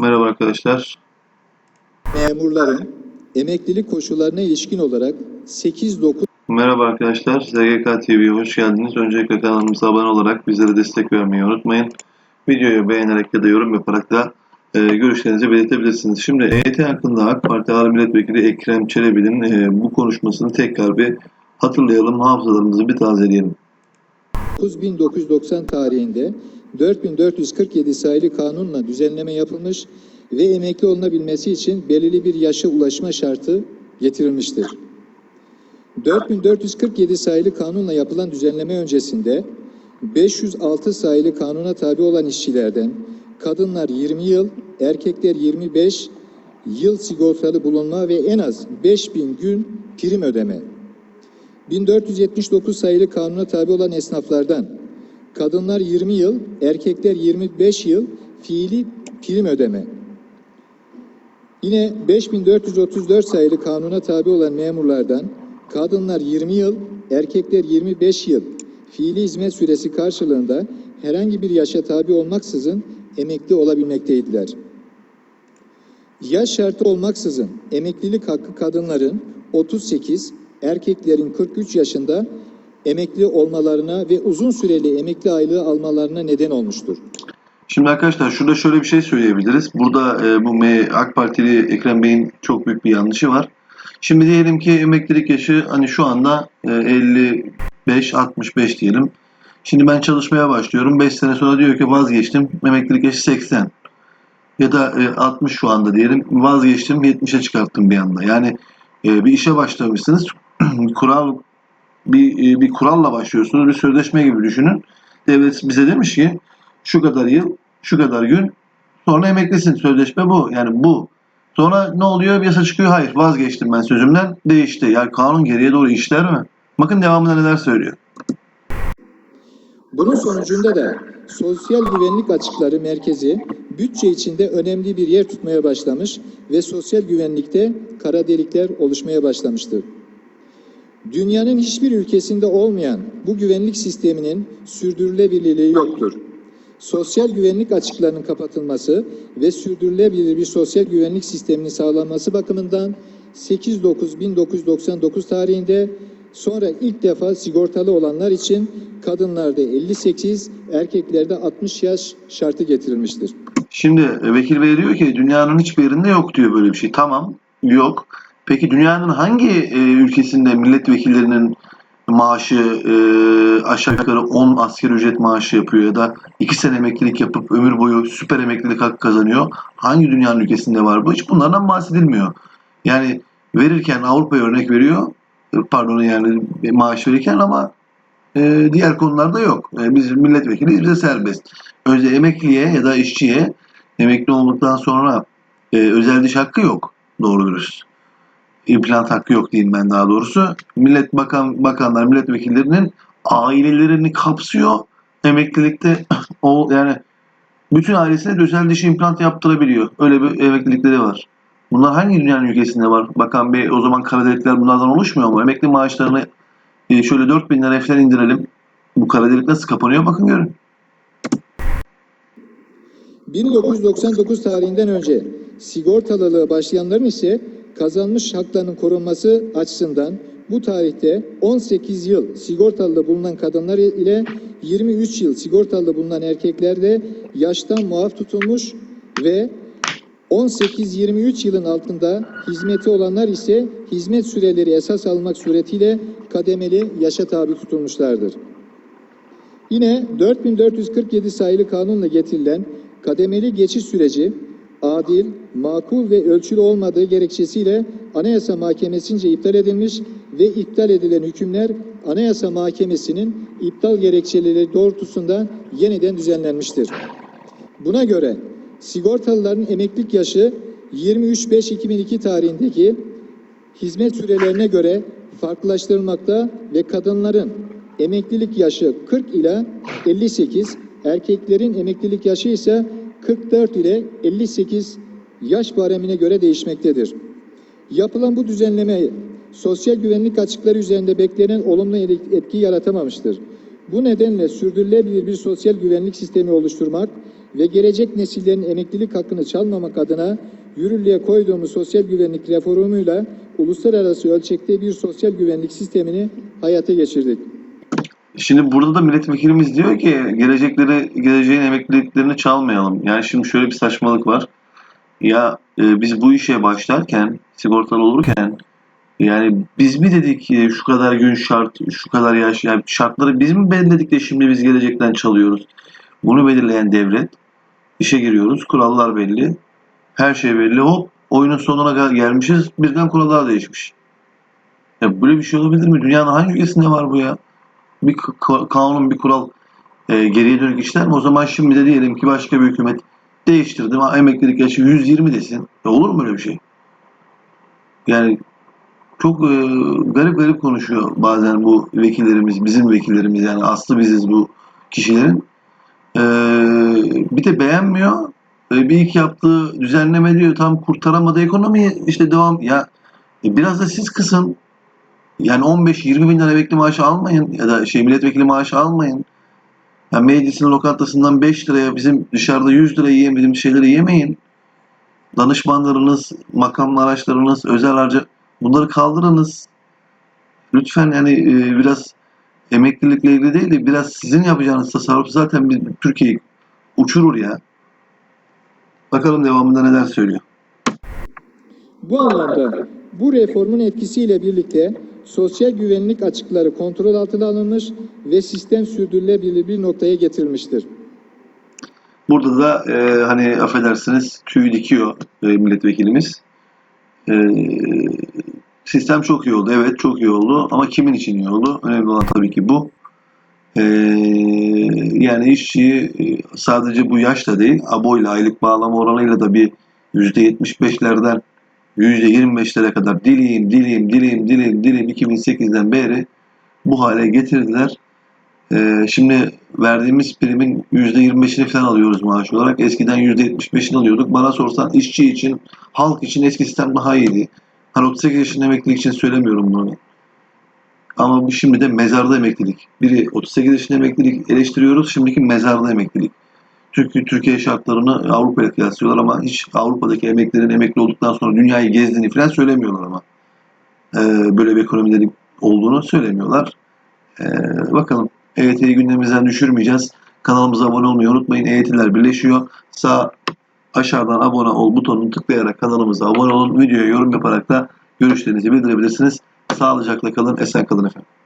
Merhaba arkadaşlar. memurların emeklilik koşullarına ilişkin olarak 8-9 Merhaba arkadaşlar. ZGK TV'ye hoş geldiniz. Öncelikle kanalımıza abone olarak bizlere destek vermeyi unutmayın. Videoyu beğenerek ya da yorum yaparak da e, görüşlerinizi belirtebilirsiniz. Şimdi EYT hakkında AK Parti Ağrı Milletvekili Ekrem Çelebi'nin e, bu konuşmasını tekrar bir hatırlayalım, hafızalarımızı bir tazeleyelim. 1990 tarihinde 4447 sayılı kanunla düzenleme yapılmış ve emekli olunabilmesi için belirli bir yaşa ulaşma şartı getirilmiştir. 4447 sayılı kanunla yapılan düzenleme öncesinde 506 sayılı kanuna tabi olan işçilerden kadınlar 20 yıl, erkekler 25 yıl sigortalı bulunma ve en az 5000 gün prim ödeme 1479 sayılı kanuna tabi olan esnaflardan kadınlar 20 yıl, erkekler 25 yıl fiili prim ödeme. Yine 5434 sayılı kanuna tabi olan memurlardan kadınlar 20 yıl, erkekler 25 yıl fiili hizmet süresi karşılığında herhangi bir yaşa tabi olmaksızın emekli olabilmekteydiler. Yaş şartı olmaksızın emeklilik hakkı kadınların 38, erkeklerin 43 yaşında emekli olmalarına ve uzun süreli emekli aylığı almalarına neden olmuştur. Şimdi arkadaşlar şurada şöyle bir şey söyleyebiliriz. Burada e, bu AK Partili Ekrem Bey'in çok büyük bir yanlışı var. Şimdi diyelim ki emeklilik yaşı hani şu anda e, 55-65 diyelim. Şimdi ben çalışmaya başlıyorum. 5 sene sonra diyor ki vazgeçtim. Emeklilik yaşı 80. Ya da e, 60 şu anda diyelim. Vazgeçtim 70'e çıkarttım bir anda. Yani e, bir işe başlamışsınız. kural bir e, bir kuralla başlıyorsunuz. Bir sözleşme gibi düşünün. Devlet bize demiş ki şu kadar yıl, şu kadar gün sonra emeklisin. Sözleşme bu. Yani bu. Sonra ne oluyor? Bir yasa çıkıyor. Hayır vazgeçtim ben sözümden. Değişti. Yani kanun geriye doğru işler mi? Bakın devamında neler söylüyor. Bunun sonucunda da Sosyal Güvenlik Açıkları Merkezi bütçe içinde önemli bir yer tutmaya başlamış ve sosyal güvenlikte kara delikler oluşmaya başlamıştır. Dünyanın hiçbir ülkesinde olmayan bu güvenlik sisteminin sürdürülebilirliği yoktur. Sosyal güvenlik açıklarının kapatılması ve sürdürülebilir bir sosyal güvenlik sisteminin sağlanması bakımından 8-9-1999 tarihinde sonra ilk defa sigortalı olanlar için kadınlarda 58, erkeklerde 60 yaş şartı getirilmiştir. Şimdi Vekil Bey diyor ki dünyanın hiçbir yerinde yok diyor böyle bir şey. Tamam yok. Peki dünyanın hangi e, ülkesinde milletvekillerinin maaşı e, aşağı yukarı 10 asgari ücret maaşı yapıyor ya da 2 sene emeklilik yapıp ömür boyu süper emeklilik hakkı kazanıyor? Hangi dünyanın ülkesinde var bu? Hiç bunlardan bahsedilmiyor. Yani verirken Avrupa'ya örnek veriyor. Pardon yani maaş verirken ama e, diğer konularda yok. E, biz milletvekiliyiz bize serbest. Önce emekliye ya da işçiye emekli olduktan sonra e, özel diş hakkı yok doğru dürüst. İmplant hakkı yok diyeyim ben daha doğrusu. Millet bakan bakanlar milletvekillerinin ailelerini kapsıyor. Emeklilikte o yani bütün ailesine özel diş implant yaptırabiliyor. Öyle bir emeklilikleri var. Bunlar hangi dünyanın ülkesinde var? Bakan Bey o zaman kara delikler bunlardan oluşmuyor mu? Emekli maaşlarını e, şöyle 4000 lira falan indirelim. Bu kara delik nasıl kapanıyor bakın görün. 1999 tarihinden önce sigortalılığa başlayanların ise kazanmış haklarının korunması açısından bu tarihte 18 yıl sigortalı bulunan kadınlar ile 23 yıl sigortalı bulunan erkeklerde yaştan muaf tutulmuş ve 18-23 yılın altında hizmeti olanlar ise hizmet süreleri esas almak suretiyle kademeli yaşa tabi tutulmuşlardır. Yine 4447 sayılı kanunla getirilen kademeli geçiş süreci adil, makul ve ölçülü olmadığı gerekçesiyle Anayasa Mahkemesi'nce iptal edilmiş ve iptal edilen hükümler Anayasa Mahkemesi'nin iptal gerekçeleri doğrultusunda yeniden düzenlenmiştir. Buna göre sigortalıların emeklilik yaşı 23.5.2002 tarihindeki hizmet sürelerine göre farklılaştırılmakta ve kadınların emeklilik yaşı 40 ile 58, erkeklerin emeklilik yaşı ise 44 ile 58 yaş baremine göre değişmektedir. Yapılan bu düzenleme sosyal güvenlik açıkları üzerinde beklenen olumlu etki yaratamamıştır. Bu nedenle sürdürülebilir bir sosyal güvenlik sistemi oluşturmak ve gelecek nesillerin emeklilik hakkını çalmamak adına yürürlüğe koyduğumuz sosyal güvenlik reformuyla uluslararası ölçekte bir sosyal güvenlik sistemini hayata geçirdik. Şimdi burada da milletvekilimiz diyor ki gelecekleri geleceğin emekliliklerini çalmayalım. Yani şimdi şöyle bir saçmalık var. Ya e, biz bu işe başlarken, sigortalı olurken yani biz mi dedik e, şu kadar gün şart, şu kadar yaş, yani şartları biz mi belirledik de şimdi biz gelecekten çalıyoruz? Bunu belirleyen devlet. İşe giriyoruz, kurallar belli. Her şey belli. Hop oyunun sonuna gel- gelmişiz. Birden kurallar değişmiş. Ya böyle bir şey olabilir mi? Dünyanın hangi ülkesinde var bu ya? Bir ka- kanun, bir kural e, geriye dönük işler mi? O zaman şimdi de diyelim ki başka bir hükümet değiştirdi emeklilik yaşı 120 desin. E, olur mu öyle bir şey? Yani çok e, garip garip konuşuyor bazen bu vekillerimiz, bizim vekillerimiz yani aslı biziz bu kişilerin. E, bir de beğenmiyor. E, bir iki yaptığı düzenleme diyor tam kurtaramadı ekonomiyi işte devam ya e, biraz da siz kısın yani 15-20 bin lira emekli maaşı almayın ya da şey milletvekili maaşı almayın. Ya meclisin lokantasından 5 liraya bizim dışarıda 100 lira yiyemediğimiz şeyleri yemeyin. Danışmanlarınız, makam araçlarınız, özel harca bunları kaldırınız. Lütfen yani e, biraz emeklilikle ilgili değil de biraz sizin yapacağınız tasarruf zaten bir Türkiye'yi uçurur ya. Bakalım devamında neler söylüyor. Bu anlamda bu reformun etkisiyle birlikte sosyal güvenlik açıkları kontrol altına alınmış ve sistem sürdürülebilir bir noktaya getirilmiştir. Burada da e, hani affedersiniz tüy dikiyor e, milletvekilimiz. E, sistem çok iyi oldu. Evet çok iyi oldu. Ama kimin için iyi oldu? Önemli olan tabii ki bu. E, yani işçiyi e, sadece bu yaşla değil, aboyla, aylık bağlama oranıyla da bir %75'lerden %25'lere kadar dileyim, dileyim, dileyim, dileyim, dileyim 2008'den beri bu hale getirdiler. Ee, şimdi verdiğimiz primin %25'ini falan alıyoruz maaş olarak. Eskiden %75'ini alıyorduk. Bana sorsan işçi için, halk için eski sistem daha iyiydi. Hani 38 yaşında emeklilik için söylemiyorum bunu. Ama bu şimdi de mezarda emeklilik. Biri 38 yaşında emeklilik eleştiriyoruz. Şimdiki mezarda emeklilik. Çünkü Türkiye şartlarını Avrupa ile kıyaslıyorlar ama hiç Avrupa'daki emeklilerin emekli olduktan sonra dünyayı gezdiğini falan söylemiyorlar ama. Ee, böyle bir ekonomileri olduğunu söylemiyorlar. Ee, bakalım. EYT'yi gündemimizden düşürmeyeceğiz. Kanalımıza abone olmayı unutmayın. EYT'ler birleşiyor. Sağ aşağıdan abone ol butonunu tıklayarak kanalımıza abone olun. Videoya yorum yaparak da görüşlerinizi bildirebilirsiniz. Sağlıcakla kalın, esen kalın efendim.